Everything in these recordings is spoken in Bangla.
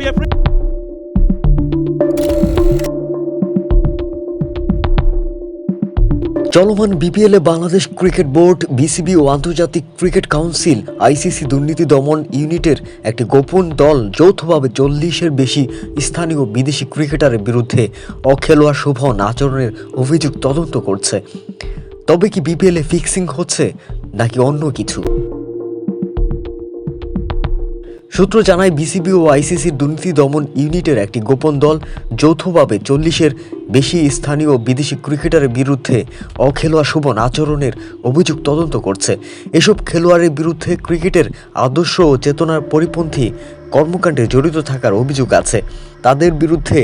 be a. চলমান বিপিএলে বাংলাদেশ ক্রিকেট বোর্ড বিসিবি ও আন্তর্জাতিক ক্রিকেট কাউন্সিল আইসিসি দুর্নীতি দমন ইউনিটের একটি গোপন দল যৌথভাবে চল্লিশের বেশি স্থানীয় বিদেশি ক্রিকেটারের বিরুদ্ধে অখেলোয়া শোভন আচরণের অভিযোগ তদন্ত করছে তবে কি বিপিএলে ফিক্সিং হচ্ছে নাকি অন্য কিছু সূত্র জানায় বিসিবি ও আইসিসির দুর্নীতি দমন ইউনিটের একটি গোপন দল যৌথভাবে চল্লিশের বেশি স্থানীয় বিদেশি ক্রিকেটারের বিরুদ্ধে অখেলোয়া শোভন আচরণের অভিযোগ তদন্ত করছে। এসব খেলোয়াড়ের বিরুদ্ধে ক্রিকেটের আদর্শ ও চেতনার পরিপন্থী কর্মকাণ্ডে জড়িত থাকার অভিযোগ আছে। তাদের বিরুদ্ধে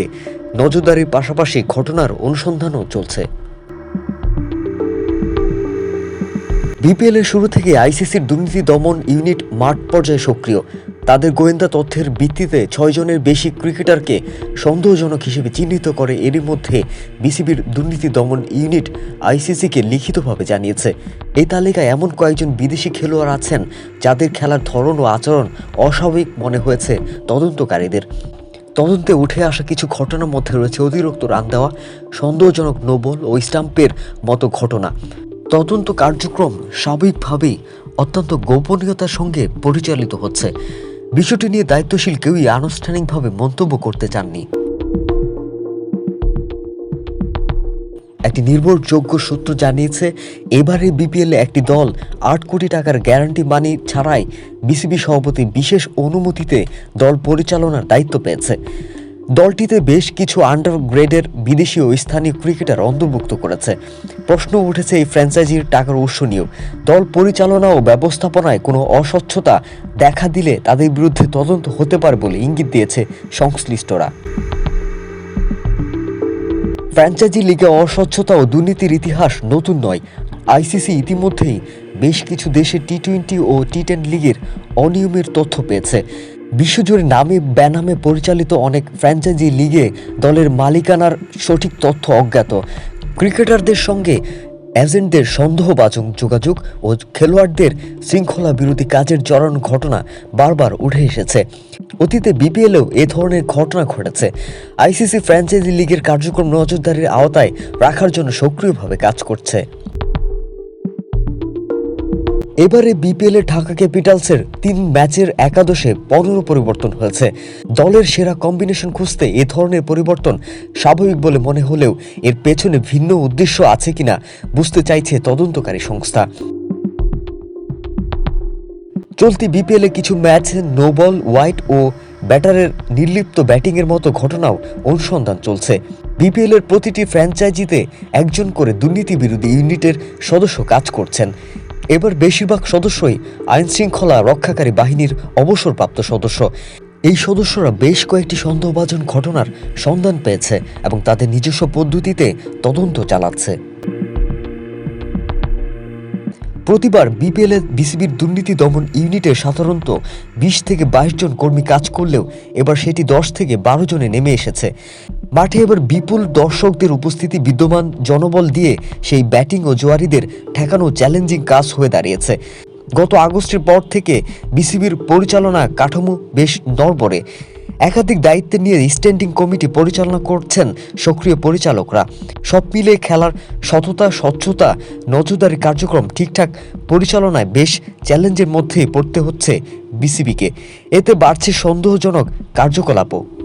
নজরদারির পাশাপাশি ঘটনার অনুসন্ধানও চলছে। বিপিএল এর শুরু থেকে আইসিসির দুর্নীতি দমন ইউনিট মাঠ পর্যায়ে সক্রিয়। তাদের গোয়েন্দা তথ্যের ভিত্তিতে ছয়জনের বেশি ক্রিকেটারকে সন্দেহজনক হিসেবে চিহ্নিত করে। এরই মধ্যে বিসিবির দুর্নীতি দমন ইউনিট আইসিসিকে লিখিতভাবে জানিয়েছে। এই তালিকায় এমন কয়েকজন বিদেশি খেলোয়াড় আছেন যাদের খেলার ধরন ও আচরণ অস্বাভাবিক মনে হয়েছে তদন্তকারীদের। তদন্তে উঠে আসা কিছু ঘটনার মধ্যে রয়েছে অতিরিক্ত রান দেওয়া, সন্দেহজনক নোবল ও স্টাম্পের মতো ঘটনা। তদন্ত কার্যক্রম স্বাভাবিকভাবেই অত্যন্ত গোপনীয়তার সঙ্গে পরিচালিত হচ্ছে। বিষয়টি নিয়ে দায়িত্বশীল কেউই আনুষ্ঠানিকভাবে মন্তব্য করতে চাননি। একটি নির্ভরযোগ্য সূত্র জানিয়েছে এবারে বিপিএল একটি দল আট কোটি টাকার গ্যারান্টি মানি ছাড়াই বিসিবি সভাপতি বিশেষ অনুমতিতে দল পরিচালনার দায়িত্ব পেয়েছে। দলটিতে বেশ কিছু আন্ডার গ্রেডের বিদেশি ও স্থানীয় ক্রিকেটার অন্তর্ভুক্ত করেছে। প্রশ্ন উঠেছে এই ফ্র্যাঞ্চাইজির টাকার উৎস নিয়েও। দল পরিচালনা ও ব্যবস্থাপনায় কোনো অস্বচ্ছতা দেখা দিলে তাদের বিরুদ্ধে তদন্ত হতে পারে বলে ইঙ্গিত দিয়েছে সংশ্লিষ্টরা। ফ্র্যাঞ্চাইজি লিগে অস্বচ্ছতা ও দুর্নীতির ইতিহাস নতুন নয়। আইসিসি ইতিমধ্যেই বেশ কিছু দেশে টি টোয়েন্টি ও টি টেন লিগের অনিয়মের তথ্য পেয়েছে। বিশ্বজুড়ে নামে, বেনামে পরিচালিত অনেক ফ্র্যাঞ্চাইজি লিগে দলের মালিকানার সঠিক তথ্য অজ্ঞাত। ক্রিকেটারদের সঙ্গে এজেন্টদের সন্দেহবাচক যোগাযোগ ও খেলোয়াড়দের শৃঙ্খলা বিরোধী কাজের জড়ানো ঘটনা বারবার উঠে এসেছে। অতীতে বিপিএলেও এ ধরনের ঘটনা ঘটেছে। আইসিসি ফ্র্যাঞ্চাইজি লিগের কার্যক্রম নজরদারির আওতায় রাখার জন্য সক্রিয়ভাবে কাজ করছে। এবারে বিপিএল ঢাকা ক্যাপিটালসের তিন ম্যাচের একাদশে পনেরো পরিবর্তন হয়েছে। দলের সেরা কম্বিনেশন খুঁজতে এ ধরনের পরিবর্তন স্বাভাবিক বলে মনে হলেও এর পেছনে ভিন্ন উদ্দেশ্য আছে কিনা বুঝতে চাইছে তদন্তকারী সংস্থা। চলতি বিপিএল কিছু ম্যাচ নো বল হোয়াইট ও ব্যাটারের নির্লিপ্ত ব্যাটিংয়ের মতো ঘটনাও অনুসন্ধান চলছে। বিপিএল এর প্রতিটি ফ্র্যাঞ্চাইজিতে একজন করে দুর্নীতি বিরোধী ইউনিটের সদস্য কাজ করছেন। এবার বেশিরভাগ সদস্যই আইন শৃঙ্খলা রক্ষাকারী বাহিনীর অবসরপ্রাপ্ত সদস্য। এই সদস্যরা বেশ কয়েকটি সন্দেহভাজন ঘটনার সন্ধান পেয়েছে এবং তাদের নিজস্ব পদ্ধতিতে তদন্ত চালাচ্ছে। প্রতিবার বিপিএল বিসিবির দুর্নীতি দমন ইউনিটে সাধারণত বিশ থেকে বাইশ জন কর্মী কাজ করলেও এবার সেটি দশ থেকে বারো জনে নেমে এসেছে। মাঠে এবার বিপুল দর্শকদের উপস্থিতি বিদ্যমান জনবল দিয়ে সেই ব্যাটিং ও জোয়ারিদের ঠেকানো চ্যালেঞ্জিং কাজ হয়ে দাঁড়িয়েছে। গত আগস্টের পর থেকে বিসিবির পরিচালনা কাঠামো বেশ নড়বড়ে। একাধিক দায়িত্ব নিয়ে স্ট্যান্ডিং কমিটি পরিচালনা করছেন সক্রিয় পরিচালকরা। সব মিলে খেলার সততা, স্বচ্ছতা, নজরদারি কার্যক্রম ঠিকঠাক পরিচালনায় বেশ চ্যালেঞ্জের মধ্যেই পড়তে হচ্ছে বিসিবিকে। এতে বাড়ছে সন্দেহজনক কার্যকলাপও।